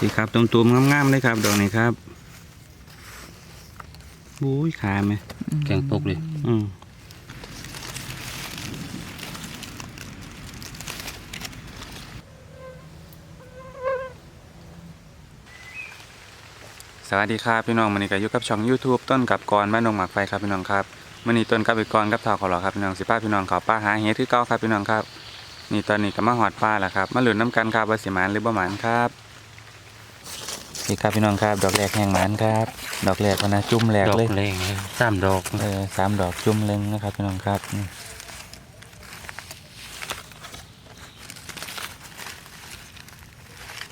ดีครับตุ่มๆงามๆเลยครับ ดอกนี้ครับอุ้ยขาไหมแกงตกเลย อืมสวัสดีครับพี่น้องมันนี้ก็อยู่กับช่อง YouTube ต้นกับกรบ้านดงหมากไฟครับพี่น้องครับมันนี้ต้นกับอีกกรกับเท่าขอหรอครับพี่น้องสิป้าพี่น้องเขาป้าหาเฮ็ดที่เก้าครับพี่น้องครับ นี่ตอนนี้ก็มาหอดป้าแล้วครับมาหลุนน้ำกันครับว่าสิหมานหรือบ่หมานครับ นี่ครับพี่น้องครับ ดอกแรกแห้งหมานครับ ดอกแรกมันนะจุ่มแรกดอกเลยแรงเลยสามดอกเออสามดอกจุ่มเล็งนะครับพี่น้องครับนี่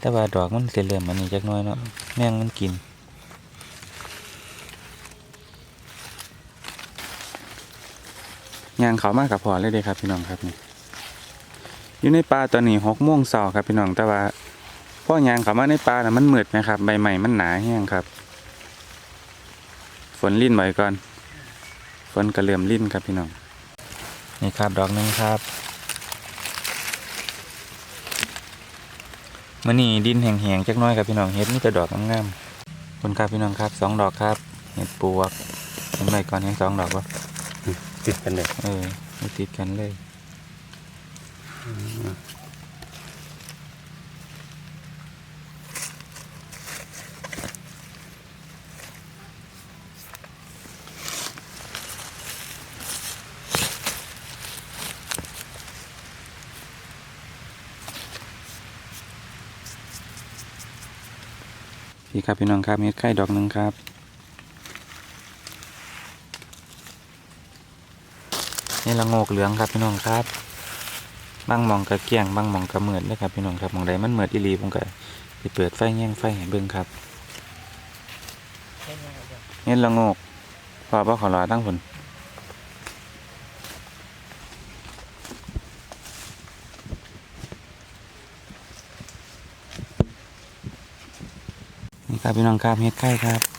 แต่ว่าดอกมันเสียเหลื่อมอันนี้จักหน้อยเนาะแมงมันกินยางเขามากกับพอเลยเด้ครับพี่น้องครับนี่อยู่ในป่าตอนนี้หกโมงเช้าครับพี่น้องแต่ว่า พ่อยางเขามาในป่าน่ะมันมืดนะครับ ใบใหม่มันหนาแห้งครับ ฝนลิ่นไว้ก่อน ฝนกระเหลื่อมลิ้นครับพี่น้อง นี่ครับดอกหนึงครับมื่อนี้ดินแห้งๆจักหน้อยครับพี่น้องเห็ดนี่แต่ดอกงามๆคุณครับพี่น้องครับสองดอกครับเห็ดปวกเห็นไหมก่อนเห็นสองดอกวะติดกันเลยเออไม่ติดกันเลย ครับพี่น้องครับเห็ดไข่ดอกหนึ่งครับนี่ละโงกเหลืองครับพี่น้องครับบางหมองกระเกี้ยงบางหมองกระเหมือดเลยครับพี่น้องครับหมองใดมันเหมือดอีหลีผมก็ไปเปิดไฟแย่งไฟให้เบิ่งครับนี่ละโงกพอบ่ขอรอตั้งผล ครับพี่น้องครับเฮ็ดไข่ครับ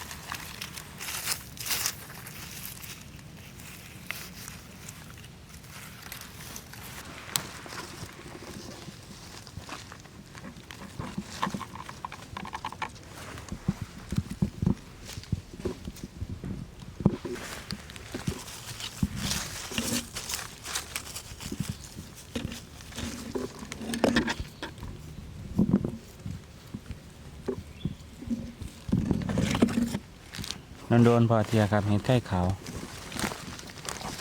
โดนโดนๆพอเทียครับเห็ดไข่ขาว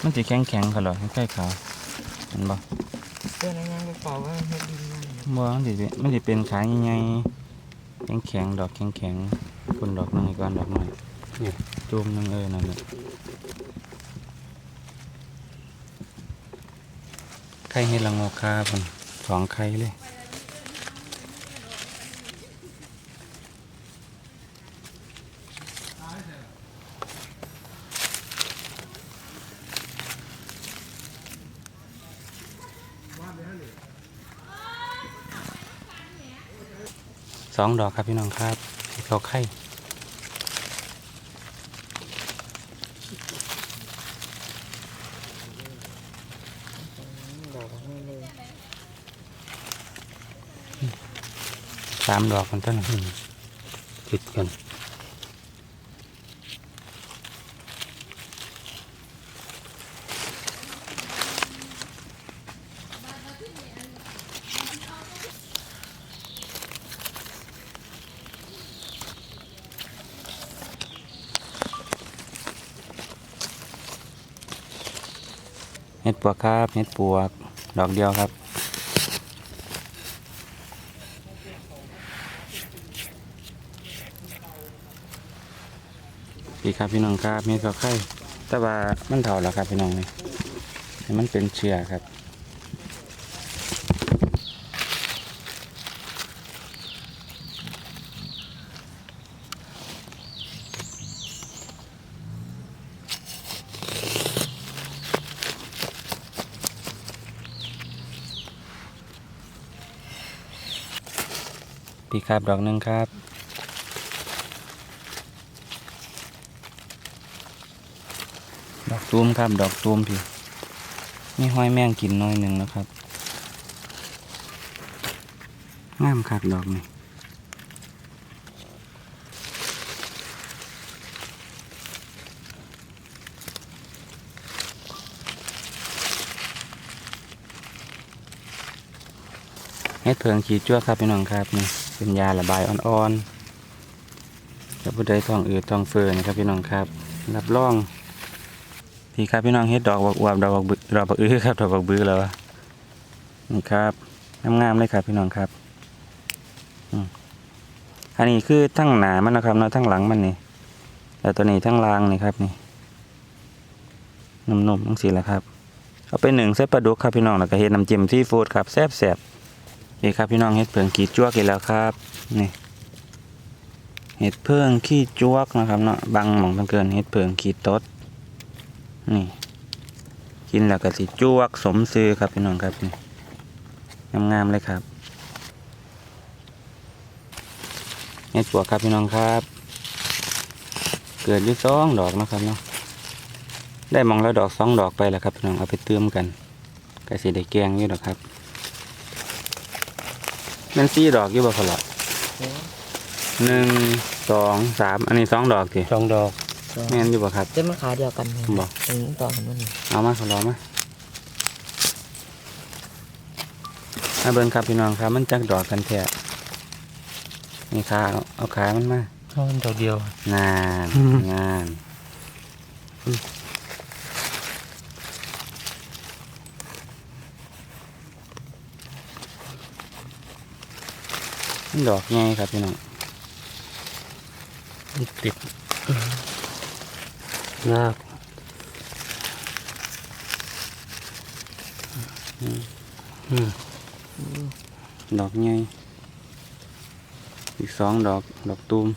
มันจะแข็งแข็งๆค่ะเหรอเห็ดไข่ขาวเห็นบ่เพื่อนงานก็บอกว่าเฮ็ดดีงานบ่มันจะมันจะเป็นขายใหญ่ๆแข็งแข็งๆดอกแข็งแข็งๆคุณดอกหนึงอีกก้อนดอกหน่อยจูมหนึงเออนั่นแหละไข่เห็ดละโงกครับผมสองไข่เลย สองดอกครับพี่น้องครับเขาไข่สามดอกกันต้นหนึ่งติดกัน เห็ดปวกครับเห็ดปวก ดอกเดียวครับ พี่ครับพี่น้องครับเห็ดเขาไข่แต่ว่ามันเถาแล้วครับพี่น้องนี่มันเป็นเชื้อครับ ครับ ดอกหนึ่งครับดอกตูมครับ ดอกตูมพี่มีห้อยแมงกินน้อยหนึ่งนะครับงามครับดอกนี่ให้เพิงขีดจั่วครับพี่น้องครับนี่ เป็นยาระบายอ่อนๆกับผู้ใดท้องอืดท้องเฟ้อนะครับพี่น้องครับรับรองพี่ครับพี่น้องเฮ็ดดอกบักอวบดอกบักบึดอกบักอื้อครับดอกบักบื้อแล้วนี่ครับงามๆเลยครับพี่น้องครับอันนี้คือทั้งหนามันนะครับเนาะทั้งหลังมันนี่แล้วตัวนี้ทั้งลางนี่ครับนี่นุ่มๆทั้งสีแหละครับเอาไปหนึ่งเส้นปลาดุกครับพี่น้องแล้วก็เฮ็ดน้ำจิ้มซีฟู้ดครับแซ่บๆ นี่ครับพี่น้องเฮ็ดเพิงขีดจ้วกอีกแล้วครับนี่เฮ็ดเพิงขี้จ้วกนะครับเนาะบางหม่องต้งเกินเฮ็ดเพิงขีดตดนี่กินแล้วก็สิจ้วกสมซื้อครับพี่น้องครับนี่งามๆเลยครับเฮ็ดปวกครับพี่น้องครับ เกิดอยู่สองดอกนะครับเนาะได้มองแล้วดอกสองดอกไปแล้วครับพี่น้องเอาไปเติมกันก็สิได้แกงอยู่ดอกครับ มันสี่ดอกอยู่บ่พอละหนึ่งสองสามอันนี้สองดอกสิช่องดอกแม่นอยู่บ่ครับจะมันขาเดียวกันไหมบอกอืมต่อกันมันนี่เอามาขอรอมามาเบิ่งครับพี่น้องครับ มันจักดอกกันแท้นี่ขาเอาเอาขามันมาช่องดอกเดียว นานอืมงาน ดอกไงครับพี่น้องมันติดงากอืมดอกไงอีกสองดอกดอกตูม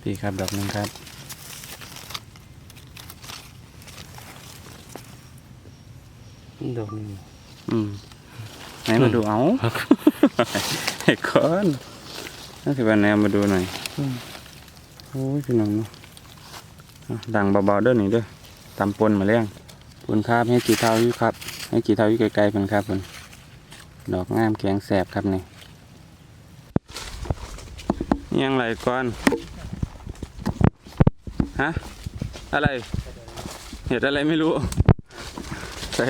พี่ครับดอกหนึงครับ ดอกหนึงอืมไหนมาดูเอาไอ้ก้อนนั่นสิบแนวมาดูหน่อยโอ้ยพี่น้องเนาะอะดังเบาๆเด้อหนิเด้อตำปนมาเลี้ยงปุนครับให้กี่เท่าอยู่ครับ ให้กี่เท่าอยู่ไกลๆเพิ่นครับเพิ่นดอกงามแกงแสบครับนี่นี่ยังไรก้อนฮะอะไร เห็ดอะไรไม่รู้ใส่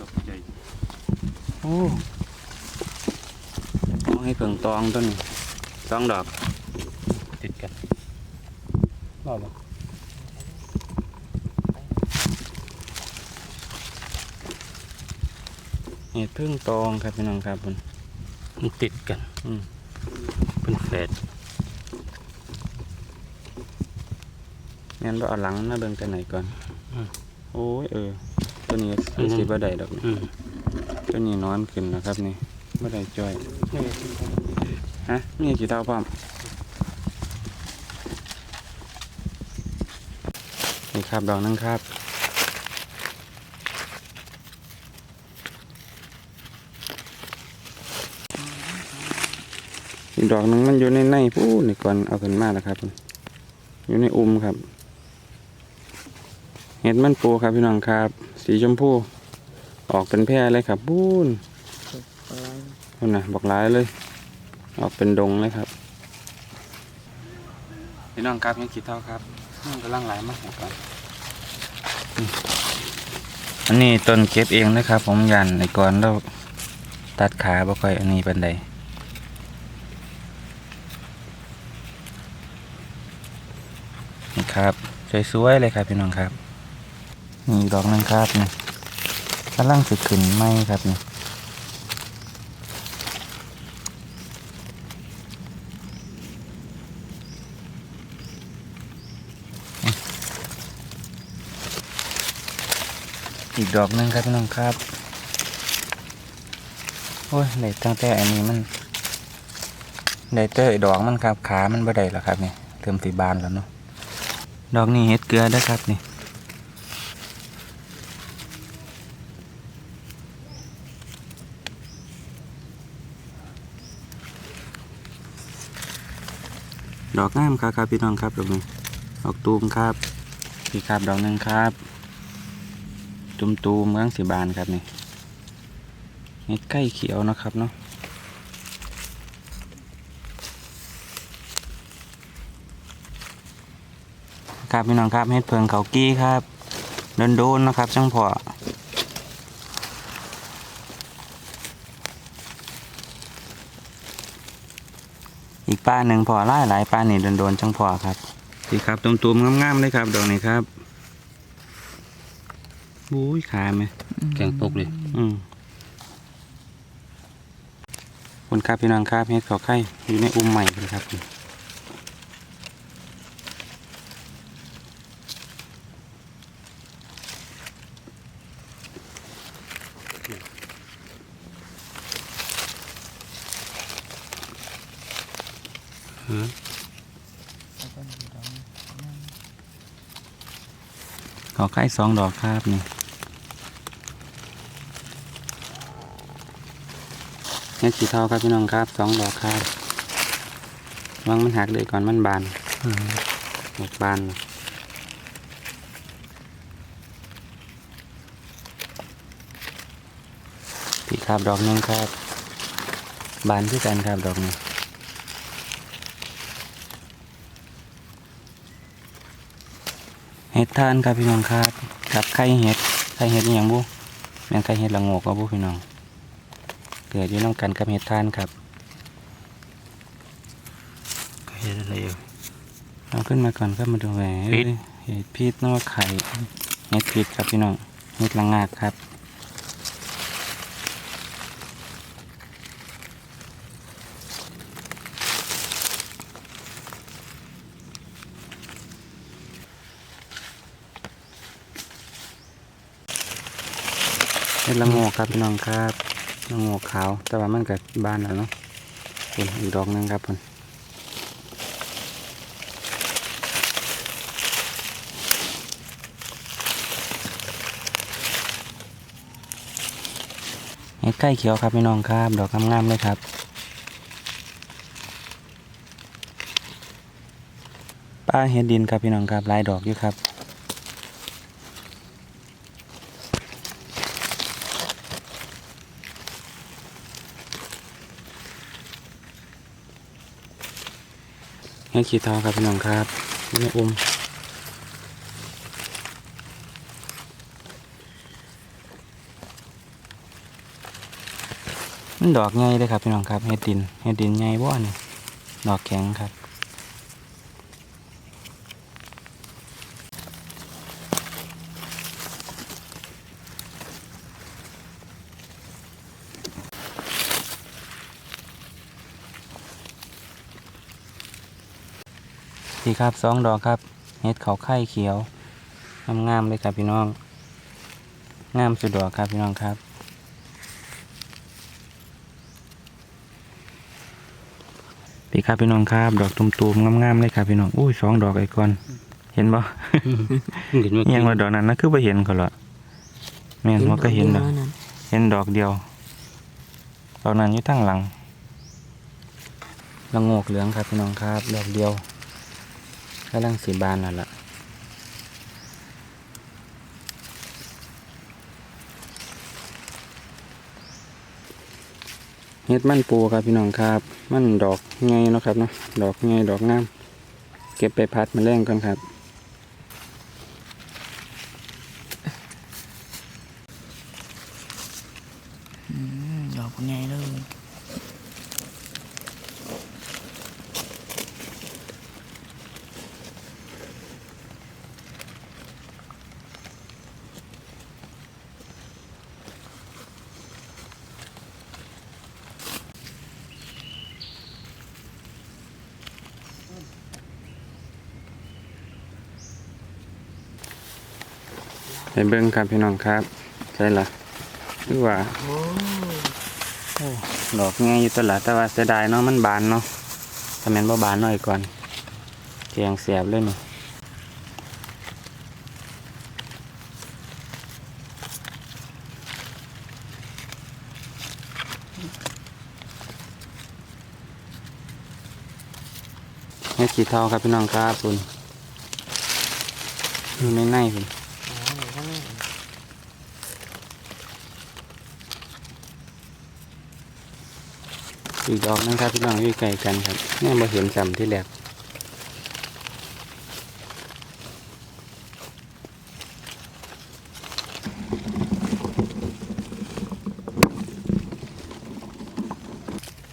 ดอกใหญ่ โอ้เอาให้เพิ่งตองต้นนี้ตองดอก ติดกันรอดแล้วเห็ดพึ่งตองครับพี่น้องครับคุณมันติดกันอืมเป็นแฝดงั้นเราเอาหลังมาเบิ่งแต่ไหนก่อน โอ้ยเออ ตัวนี้คือสิบ่ได้ดอกนี่อืม ตัวนี้นอนขึ้นนะครับนี่บ่ได้จ้อยฮะมีกี่เท่าพร้อมนี่ครับดอกนึงครับอีกดอกนึงมันอยู่ในในพูดนี่ก่อนเอาขึ้นมาแล้วครับ อยู่ในอุ้มครับ เห็ดมันปูครับพี่น้องครับ สีชมพู ออกเป็นแพร่เลยครับบูนอะไรนั่นนะบอกร้ายเลย ออกเป็นดงเลยครับพี่น้องครับยังคิดเท่าครับมันกำลังไหลมากก่อนอันนี้ต้นเก็บเองนะครับ ผมยันในก่อนเราตัดขาบ่ค่อยอันนี้ปันใดนี่ครับสวยๆเลยครับพี่น้องครับนี่ดอกนึงครับนี่ กำลังสึกขึ้นไหมครับนี่อีกดอกหนึงครับพี่น้องครับ โอ้ยได้ตั้งแต่อันนี้มันได้เตอดอกมันครับขามันบ่ได้แล้วครับนี่เริ่มสีบานแล้วเนาะดอกนี้เฮ็ดเกลือได้ครับนี่ ดอกงามครับครับพี่น้องครับดอกนี้ดอกตูมครับพี่ครับดอกหนึงครับตุมตูมเมืองสีบานครับนี่เห็ดใกล้เขียวนะครับเนาะครับพี่น้องครับเห็ดเพิงเขากี้ครับโดนโดนๆนะครับจังพอ อีกป้าหนึ่งพอหลายหลายป้านี่โดนโดนๆจังพอครับดีครับตุ่มๆงามๆเลยครับดอกนี้ครับบุ้ยขาไหมแกงตกเลยอืมคุณครับพี่น้องครับเฮ็ดขอไข่อยู่ในอุ้มใหม่เลยครับ ขอไข่สองดอกครับนี่เฮ็ดสีเทาครับพี่น้องครับสองดอกครับวางมันหักเลยก่อนมันบานหมดบานพี่ครับดอกหนึงครับ บานที่กันครับดอกนี้ เห็ด ทานครับพี่น้องครับกับไข่เห็ดไข่เห็ดอย่างบุแมงไข่เห็ดละโงกครับบุพี่น้อง เกิดอยู่น้ำกันกับเห็ดทานครับเห็ดอะไรอยู่เอาขึ้นมาก่อนครับมาดูแหวพิษเห็ดพิษนกไข่เห็ดพิษครับพี่น้องเห็ดละงากครับ ละงกครับพี่น้องครับละงกขาว แต่ว่ามันกับบานแล้วเนาะเป็นอีกดอกนึงครับผมเห็ดไก่เขียวครับพี่น้องครับ ดอกงามๆเลยครับป้าเห็ดดินครับพี่น้องครับลายดอกอยู่ครับ เห็ดขี้เทาครับพี่น้องครับนี่อุ้มมันดอกใหญ่เลยครับพี่น้องครับเฮ็ดดินเฮ็ดดินใหญ่บ่นี่ดอกแข็งครับ นี่ครับสองดอกครับเฮ็ดเขาไข่เขียวงามๆเลยครับพี่น้อง งามสุดดอกครับพี่น้องครับ พี่ครับพี่น้องครับ ดอกตุ่มๆงามๆเลยครับพี่น้องอุ้ยสองดอกไอ้ก่อนเห็นบ่เห็นว่ายังว่าดอกนั้นนะคือไปเห็นเขาเหรอแม่นว่าก็เห็นดอกนั้นเห็นดอกเดียวดอกนั้นอยู่ทั้งหลังละโงกเหลืองครับพี่น้องครับ ดอกเดียว กำลังสีบานแล้วล่ะเฮ็ดมันปูครับพี่น้องครับ มันดอกไงเนาะครับเนาะดอกไงดอกงาม เก็บไปพัดมาแรงก่อนครับ อืมดอกใหญ่เลย ให้เบิ้งครับพี่น้องครับใช่ละหรือว่าโอ้ดอกง่ายอยู่ตลาดแต่ว่าเสียดายเนาะมันบานเนาะถ้าแม่นบ่บานหน่อยก่อนเกียงเสียบเลยนี่เฮ็ดสีเทาครับพี่น้องครับคุณอยู่ในในคุณ อีกดอกนะครับพี่น้องอยู่ไกลกันครับนี่มาเห็นสัมที่แหลก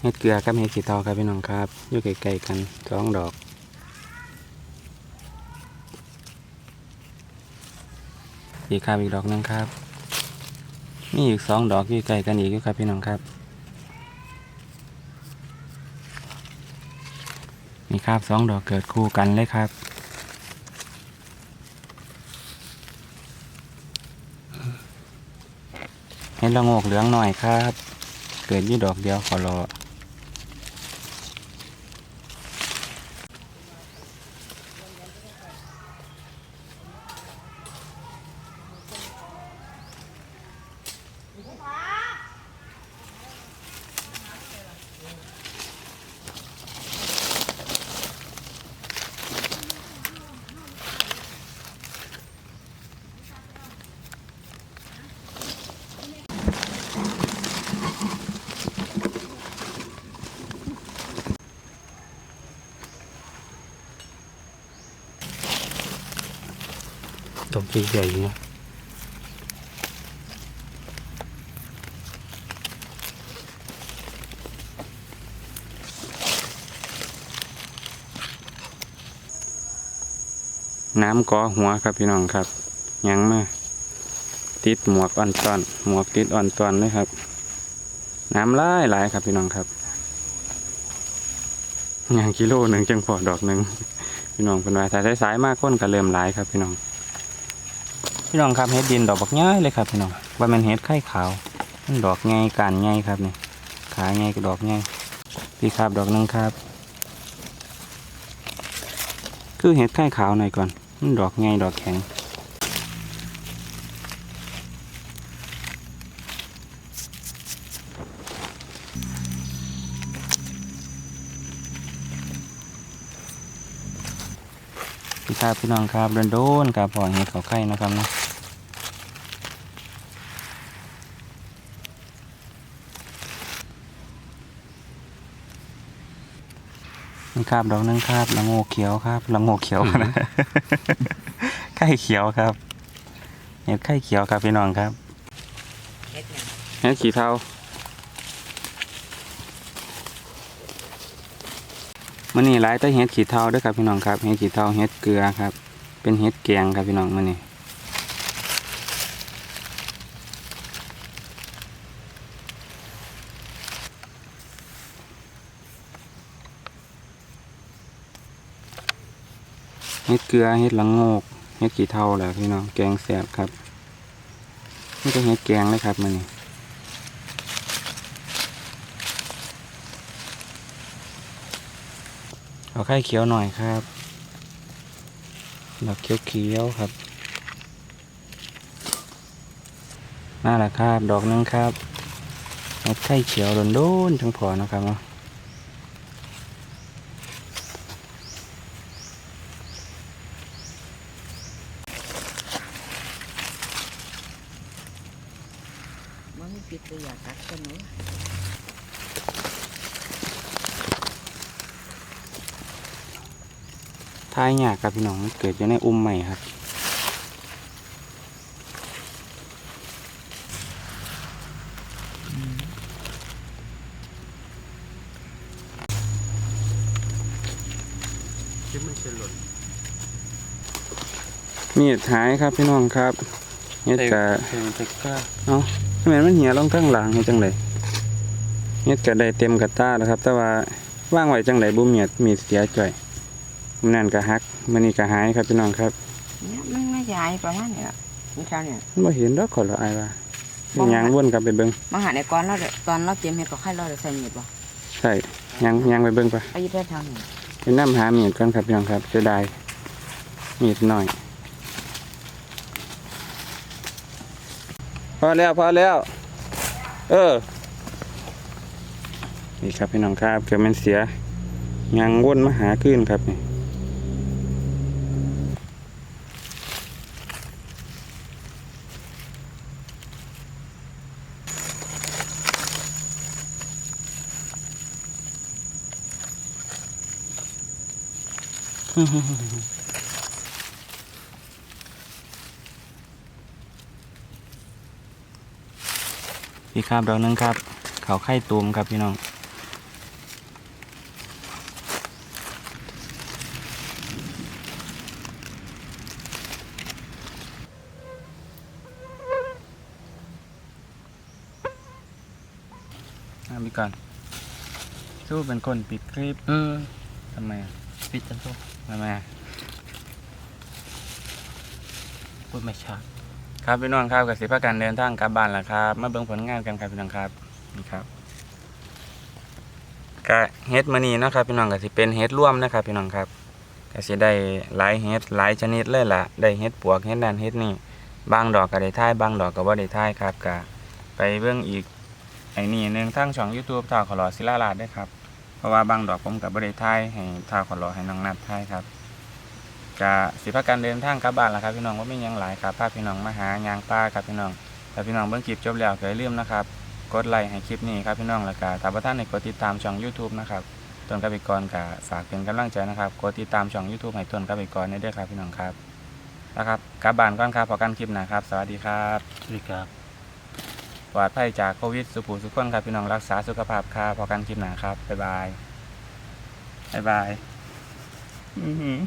เห็ดเกลือกับเห็ดสีทองครับพี่น้องครับอยู่ไกลๆกันสองดอกอีกครับอีกดอกนึงครับนี่อีกสองดอกอยู่ไกลกันอีกครับพี่น้องครับ ครับสองดอกเกิดคู่กันเลยครับให้ละงกเหลืองหน่อยครับ เกิดยี่ดอกเดียวขอรอ ดอกใหญ่ๆเนี่ยน้ำกอหัวครับพี่น้องครับ ยังมาติดหมวกอ่อนตอนหมวกติดอ่อนตอนเลยครับ น้ำลายหลายครับพี่น้องครับยางกิโลหนึ่งจังพอดอกหนึ่งพี่น้องเป็นว่าแต่สายๆมากค้นก็เริ่มหลายครับพี่น้อง พี่น้องครับเห็ดดินดอกบักง่ายเลยครับพี่น้องว่ามันเห็ดไข่ขาวมันดอกง่ายการง่ายครับนี่ขาง่ายกับดอกง่ายพี่ครับดอกนึงครับ คือเห็ดไข่ขาวหน่อยก่อนมันดอกง่ายดอกแข็ง ครับพี่น้องครับเดินโดนๆครับพอเฮ็ดเขาไข่นะครับเนาะนี่ครับดอกหนึงครับละโงกเขียวครับละโงกเขียวนะไข่เขียวครับเห็ดไข่เขียวครับพี่น้องครับเฮ็ดหยังเห็ดขี้เทา มันนี่หลายแต่เห็ดขี้เท่าด้วยครับพี่น้องครับเห็ดขี้เท่าเห็ดเกลือครับ เป็นเห็ดแกงครับพี่น้องมันนี่เฮ็ดเกลือเฮ็ดละโงกเฮ็ดกี่เท่าแหละพี่น้องแกงแซ่บครับนี่ก็เฮ็ดแกงเลยครับมันนี่ เอาไข่เขียวหน่อยครับดอกเขียวเขียวๆครับน่าละครับ ดอกนึงครับเฮ็ดไข่เขียวโดนๆจังพอนะครับเนาะ มันมีปิดตัวอยากตัดกันเนาะ ท้ายยากครับพี่น้องมันเกิดอยู่ในอุ้มใหม่ครับคิดมันจะหล่นมีดหายครับพี่น้องครับเฮ็ดกะเต็มตะกร้าเอ้าทำไมมันเหี่ยลงข้างหลังเฮ็ดจังไดเฮ็ดกะได้เต็มกระตาแล้วครับ แต่ว่าว่างไว้จังไดบ่มีดมีดเสียจ่อย มันนั่นก็หักมันนี่ก็หายครับพี่น้องครับเนี่ยมันไม่ใหญ่ประมาณนี้ล่ะนี่เช้าเนี่ยมันบ่เห็นดอกขอละอายว่าเป็นหยังวนกลับไปเบิ่งมาหาในก้อนเราเด้อตอนเราเตรียมเฮ็ดก็ค่อยเราได้ใส่มีดบ่ใช่ยังยังไปเบิ่งไปไปยึดได้ทางนี้ไปนำหามีดก่อนครับพี่น้องครับเสียดายมีดน้อยพอแล้วพอแล้ว เออ นี่ครับพี่น้องครับเกิดมันเสียยังวนมาหาขึ้นครับนี่ พี่ครับดอกนึงครับ เขาไข่ตูมครับพี่น้องอามีกานสู้เป็นคนปิดคลิป เออทำไม ปิดจันทุก ทำไมอะพูดไม่ชัดครับพี่น้องครับกับสิพาการเดินทางกลับบ้านแล้วครับ มาเบิ่งผลงานกันครับพี่น้องครับนี่ครับกะเฮ็ดมื้อนี้เนะครับพี่น้องก็สิเป็นเฮ็ดร่วมนะครับพี่น้องครับก็สิได้หลายเฮ็ดหลายชนิดเลยล่ะ ได้เฮ็ดปวกเฮ็ดนั่นเฮ็ดนี่บางดอกก็ได้ท่ายบางดอกก็บ่ได้ท่ายครับก็ไปเบิ่งอีกไอ้นี่หนึงทางช่อง YouTube ท่าขอรอศิลาลาดด้วยครับ ราะว่าบางดอกผมก็บ่ได้ท่ายให้ท่าขอรอให้น้องนัดท่ายครับกะสิพากันเดินทางกลับบ้านแล้วครับ พี่น้องว่าไม่ยังหลายครับพาพี่น้องมาหายางป้าครับพี่น้องถ้าพี่น้องเบิ่งคลิปจบแล้วก็อย่าลืมนะครับกดไลค์ให้คลิปนี้ครับพี่น้องแล้วก็ถ้าท่านได้กดติดตามช่อง YouTube นะครับต้นกับอีกรก็ฝากเป็นกำลังใจนะครับกดติดตามช่อง YouTube ให้ต้นกับอีกรได้ด้วยครับพี่น้องครับนะครับกลับบ้านก่อนครับพอกันคลิปน้าครับ สวัสดีครับสวัสดีครับ ปลอดภัยจากโควิด สุขุสุขคนครับพี่น้องรักษาสุขภาพครับพอกันคลิปหนาครับ บ๊ายบาย บ๊ายบาย อื้อหือ